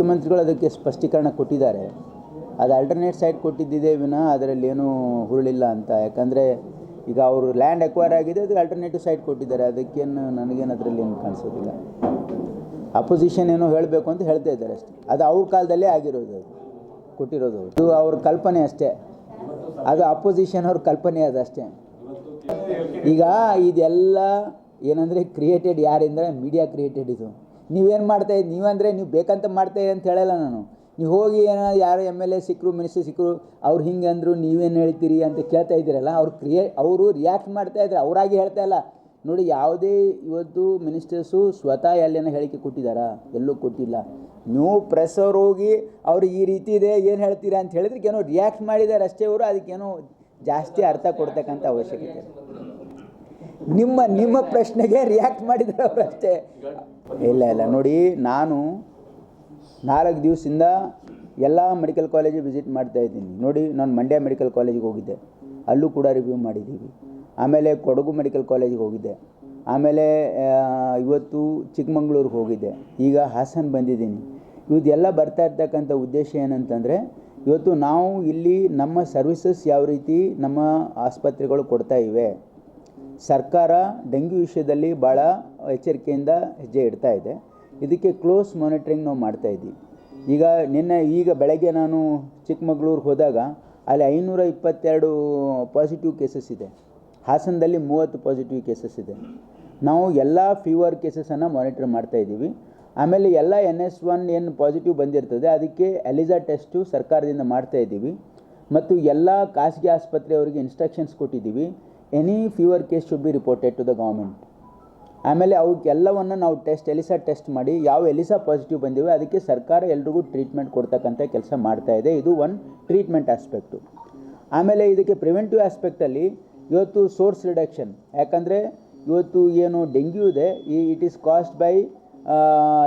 ಮುಖ್ಯಮಂತ್ರಿಗಳು ಅದಕ್ಕೆ ಸ್ಪಷ್ಟೀಕರಣ ಕೊಟ್ಟಿದ್ದಾರೆ. ಅದು ಅಲ್ಟರ್ನೇಟ್ ಸೈಡ್ ಕೊಟ್ಟಿದ್ದಿದೆ ವಿನಃ ಅದರಲ್ಲಿ ಏನೂ ಹುರುಳಿಲ್ಲ ಅಂತ. ಯಾಕಂದರೆ ಈಗ ಅವರು ಲ್ಯಾಂಡ್ ಎಕ್ವೈರ್ ಆಗಿದೆ ಅದಕ್ಕೆ ಅಲ್ಟರ್ನೇಟಿವ್ ಸೈಟ್ ಕೊಟ್ಟಿದ್ದಾರೆ. ಅದಕ್ಕೇನು ನನಗೇನು ಅದರಲ್ಲಿ ಏನು ಕಾಣಿಸೋದಿಲ್ಲ. ಅಪೋಸಿಷನ್ ಏನೋ ಹೇಳಬೇಕು ಅಂತ ಹೇಳ್ತಾ ಇದ್ದಾರೆ ಅಷ್ಟೇ. ಅದು ಅವ್ರ ಕಾಲದಲ್ಲೇ ಆಗಿರೋದು ಅದು. ಕೊಟ್ಟಿರೋದು ಅದು ಅವ್ರ ಕಲ್ಪನೆ ಅಷ್ಟೇ. ಅದು ಅಪೋಸಿಷನ್ ಅವ್ರ ಕಲ್ಪನೆ ಅದು ಅಷ್ಟೇ. ಈಗ ಇದೆಲ್ಲ ಏನಂದರೆ ಕ್ರಿಯೇಟೆಡ್ ಯಾರಿಂದ ಮೀಡಿಯಾ ಕ್ರಿಯೇಟೆಡ್ ಇದು. ನೀವೇನು ಮಾಡ್ತಾ ನೀವಂದರೆ ನೀವು ಬೇಕಂತ ಮಾಡ್ತಾ ಅಂತ ಹೇಳಲ್ಲ ನಾನು. ನೀವು ಹೋಗಿ ಏನೋ ಯಾರು ಎಂ ಎಲ್ ಎ ಸಿಕ್ಕರು ಮಿನಿಸ್ಟರ್ ಸಿಕ್ಕರು ಅವ್ರು ಹಿಂಗೆ ಅಂದರು, ನೀವೇನು ಹೇಳ್ತೀರಿ ಅಂತ ಕೇಳ್ತಾ ಇದ್ದೀರಲ್ಲ, ಅವ್ರು ಕ್ರಿಯೇ, ಅವರು ರಿಯಾಕ್ಟ್ ಮಾಡ್ತಾ ಇದ್ದಾರೆ ಅವರಾಗಿ ಹೇಳ್ತಾ ಇಲ್ಲ. ನೋಡಿ, ಯಾವುದೇ ಇವತ್ತು ಮಿನಿಸ್ಟರ್ಸು ಸ್ವತಃ ಎಲ್ಲೇನ ಹೇಳಿಕೆ ಕೊಟ್ಟಿದ್ದಾರಾ ಎಲ್ಲೂ ಕೊಟ್ಟಿಲ್ಲ. ನೀವು ಪ್ರೆಸ್ ಅವ್ರು ಹೋಗಿ ಅವ್ರು ಈ ರೀತಿ ಇದೆ, ಏನು ಹೇಳ್ತೀರಾ ಅಂತ ಹೇಳಿದ್ರೆ ಏನೋ ರಿಯಾಕ್ಟ್ ಮಾಡಿದ್ದಾರೆ ಅಷ್ಟೇ ಅವರು, ಅದಕ್ಕೇನೋ ಜಾಸ್ತಿ ಅರ್ಥ ಕೊಡ್ತಕ್ಕಂಥ ಅವಶ್ಯಕತೆ. ನಿಮ್ಮ ನಿಮ್ಮ ಪ್ರಶ್ನೆಗೆ ರಿಯಾಕ್ಟ್ ಮಾಡಿದ್ರು ಅಷ್ಟೇ. ಇಲ್ಲ ಇಲ್ಲ, ನೋಡಿ, ನಾನು ನಾಲ್ಕು ದಿವಸದಿಂದ ಎಲ್ಲ ಮೆಡಿಕಲ್ ಕಾಲೇಜು ವಿಸಿಟ್ ಮಾಡ್ತಾ ಇದ್ದೀನಿ. ನೋಡಿ, ನಾನು ಮಂಡ್ಯ ಮೆಡಿಕಲ್ ಕಾಲೇಜಿಗೆ ಹೋಗಿದ್ದೆ. ಅಲ್ಲೂ ಕೂಡ ರಿವ್ಯೂ ಮಾಡಿದ್ದೀವಿ. ಆಮೇಲೆ ಕೊಡಗು ಮೆಡಿಕಲ್ ಕಾಲೇಜಿಗೆ ಹೋಗಿದ್ದೆ. ಆಮೇಲೆ ಇವತ್ತು ಚಿಕ್ಕಮಂಗ್ಳೂರಿಗೆ ಹೋಗಿದ್ದೆ. ಈಗ ಹಾಸನ ಬಂದಿದ್ದೀನಿ. ಇವತ್ತೆಲ್ಲ ಬರ್ತಾ ಇರ್ತಕ್ಕಂಥ ಉದ್ದೇಶ ಏನಂತಂದರೆ, ಇವತ್ತು ನಾವು ಇಲ್ಲಿ ನಮ್ಮ ಸರ್ವಿಸಸ್ ಯಾವ ರೀತಿ ನಮ್ಮ ಆಸ್ಪತ್ರೆಗಳು ಕೊಡ್ತಾ ಇವೆ ಸರ್ಕಾರ ಡೆಂಗ್ಯೂ ವಿಷಯದಲ್ಲಿ ಭಾಳ ಎಚ್ಚರಿಕೆಯಿಂದ ಹೆಜ್ಜೆ ಇಡ್ತಾ ಇದೆ. ಇದಕ್ಕೆ ಕ್ಲೋಸ್ ಮಾನಿಟ್ರಿಂಗ್ ನಾವು ಮಾಡ್ತಾ ಇದ್ದೀವಿ. ಈಗ ನಿನ್ನೆ ಈಗ ಬೆಳಗ್ಗೆ ನಾನು ಚಿಕ್ಕಮಗಳೂರು ಹೋದಾಗ ಅಲ್ಲಿ ಐನೂರ ಇಪ್ಪತ್ತೆರಡು ಪಾಸಿಟಿವ್ ಕೇಸಸ್ ಇದೆ. ಹಾಸನದಲ್ಲಿ ಮೂವತ್ತು ಪಾಸಿಟಿವ್ ಕೇಸಸ್ ಇದೆ. ನಾವು ಎಲ್ಲ ಫೀವರ್ ಕೇಸಸನ್ನು ಮಾನಿಟರ್ ಮಾಡ್ತಾ ಇದ್ದೀವಿ. ಆಮೇಲೆ ಎಲ್ಲ ಎನ್ ಎಸ್ ಒನ್ ಏನು ಪಾಸಿಟಿವ್ ಬಂದಿರ್ತದೆ, ಅದಕ್ಕೆ ಎಲಿಜಾ ಟೆಸ್ಟು ಸರ್ಕಾರದಿಂದ ಮಾಡ್ತಾ ಇದ್ದೀವಿ. ಮತ್ತು ಎಲ್ಲ ಖಾಸಗಿ ಆಸ್ಪತ್ರೆಯವರಿಗೆ ಇನ್ಸ್ಟ್ರಕ್ಷನ್ಸ್ ಕೊಟ್ಟಿದ್ದೀವಿ. Any fever case should be reported to the government ಆಮೇಲೆ ಅವಕ್ಕೆಲ್ಲವನ್ನು ನಾವು ಟೆಸ್ಟ್ ಎಲಿಸಾ ಟೆಸ್ಟ್ ಮಾಡಿ ಯಾವ ಎಲಿಸಾ ಪಾಸಿಟಿವ್ ಬಂದಿವೆ ಅದಕ್ಕೆ ಸರ್ಕಾರ ಎಲ್ರಿಗೂ ಟ್ರೀಟ್ಮೆಂಟ್ ಕೊಡ್ತಕ್ಕಂಥ ಕೆಲಸ ಮಾಡ್ತಾ ಇದೆ. ಇದು ಒನ್ ಟ್ರೀಟ್ಮೆಂಟ್ ಆಸ್ಪೆಕ್ಟು ಆಮೇಲೆ ಇದಕ್ಕೆ ಪ್ರಿವೆಂಟಿವ್ ಆಸ್ಪೆಕ್ಟಲ್ಲಿ ಇವತ್ತು ಸೋರ್ಸ್ ರಿಡಕ್ಷನ್ ಯಾಕಂದರೆ ಇವತ್ತು ಏನು ಡೆಂಗ್ಯೂ ಇದೆ, ಈ ಇಟ್ ಈಸ್ ಕಾಸ್ಡ್ ಬೈ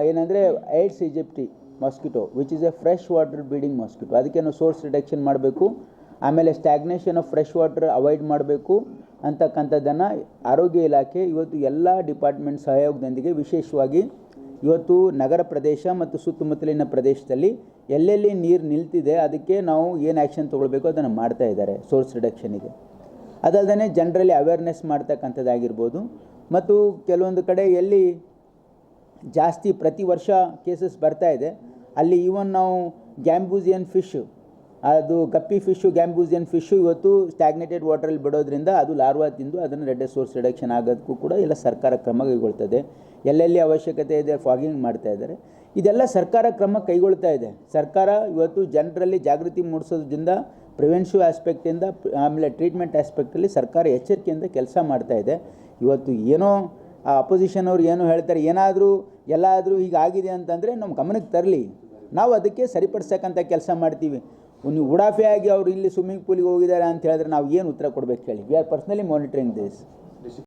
ಏನಂದರೆ Aedes aegypti mosquito which is a fresh water breeding mosquito ಅದಕ್ಕೆ ನಾವು ಸೋರ್ಸ್ ರಿಡಕ್ಷನ್ ಮಾಡಬೇಕು. ಆಮೇಲೆ stagnation of fresh water avoid ಮಾಡಬೇಕು ಅಂತಕ್ಕಂಥದ್ದನ್ನು ಆರೋಗ್ಯ ಇಲಾಖೆ ಇವತ್ತು ಎಲ್ಲ ಡಿಪಾರ್ಟ್ಮೆಂಟ್ ಸಹಯೋಗದೊಂದಿಗೆ ವಿಶೇಷವಾಗಿ ಇವತ್ತು ನಗರ ಪ್ರದೇಶ ಮತ್ತು ಸುತ್ತಮುತ್ತಲಿನ ಪ್ರದೇಶದಲ್ಲಿ ಎಲ್ಲೆಲ್ಲಿ ನೀರು ನಿಲ್ತಿದೆ ಅದಕ್ಕೆ ನಾವು ಏನು ಆ್ಯಕ್ಷನ್ ತೊಗೊಳ್ಬೇಕು ಅದನ್ನು ಮಾಡ್ತಾ ಇದ್ದಾರೆ ಸೋರ್ಸ್ ರಿಡಕ್ಷನಿಗೆ ಅದಲ್ಲದೆ ಜನರಲ್ಲಿ ಅವೇರ್ನೆಸ್ ಮಾಡ್ತಕ್ಕಂಥದ್ದಾಗಿರ್ಬೋದು. ಮತ್ತು ಕೆಲವೊಂದು ಕಡೆ ಎಲ್ಲಿ ಜಾಸ್ತಿ ಪ್ರತಿ ವರ್ಷ ಕೇಸಸ್ ಬರ್ತಾ ಇದೆ. ಅಲ್ಲಿ ಈವನ್ ನಾವು ಗ್ಯಾಂಬೂಸಿಯನ್ ಫಿಶ್ ಅದು ಗಪ್ಪಿ ಫಿಶ್ಶು ಗ್ಯಾಂಬೂಸಿಯನ್ ಫಿಶ್ಶು ಇವತ್ತು ಸ್ಟ್ಯಾಗ್ನೇಟೆಡ್ ವಾಟರಲ್ಲಿ ಬಿಡೋದ್ರಿಂದ ಅದು ಲಾರ್ವಾ ತಿಂದು ಅದನ್ನು ರೆಡ್ ಸೋರ್ಸ್ ರಿಡಕ್ಷನ್ ಆಗೋದಕ್ಕೂ ಕೂಡ ಎಲ್ಲ ಸರ್ಕಾರ ಕ್ರಮ ಕೈಗೊಳ್ತದೆ. ಎಲ್ಲೆಲ್ಲಿ ಅವಶ್ಯಕತೆ ಇದೆ ಫಾಗಿಂಗ್ ಮಾಡ್ತಾ ಇದ್ದಾರೆ. ಇದೆಲ್ಲ ಸರ್ಕಾರ ಕ್ರಮ ಕೈಗೊಳ್ತಾ ಇದೆ. ಸರ್ಕಾರ ಇವತ್ತು ಜನರಲ್ಲಿ ಜಾಗೃತಿ ಮೂಡಿಸೋದ್ರಿಂದ ಪ್ರಿವೆನ್ಸಿವ್ ಆಸ್ಪೆಕ್ಟಿಂದ ಆಮೇಲೆ ಟ್ರೀಟ್ಮೆಂಟ್ ಆಸ್ಪೆಕ್ಟಲ್ಲಿ ಸರ್ಕಾರ ಎಚ್ಚರಿಕೆಯಿಂದ ಕೆಲಸ ಮಾಡ್ತಾ ಇದೆ. ಇವತ್ತು ಏನೋ ಆ ಅಪೋಸಿಷನ್ ಅವ್ರು ಏನು ಹೇಳ್ತಾರೆ, ಏನಾದರೂ ಎಲ್ಲಾದರೂ ಹೀಗಾಗಿದೆ ಅಂತಂದರೆ ನಮ್ಮ ಗಮನಕ್ಕೆ ತರಲಿ. ನಾವು ಅದಕ್ಕೆ ಸರಿಪಡಿಸ್ತಕ್ಕಂಥ ಕೆಲಸ ಮಾಡ್ತೀವಿ. ನೀವು ಉಡಾಫೆ ಆಗಿ ಅವರು ಇಲ್ಲಿ ಸ್ವಿಮ್ಮಿಂಗ್ ಪೂಲಿಗೆ ಹೋಗಿದ್ದಾರೆ ಅಂತ ಹೇಳಿದ್ರೆ ನಾವು ಏನು ಉತ್ತರ ಕೊಡಬೇಕು ಹೇಳಿ? We are personally monitoring this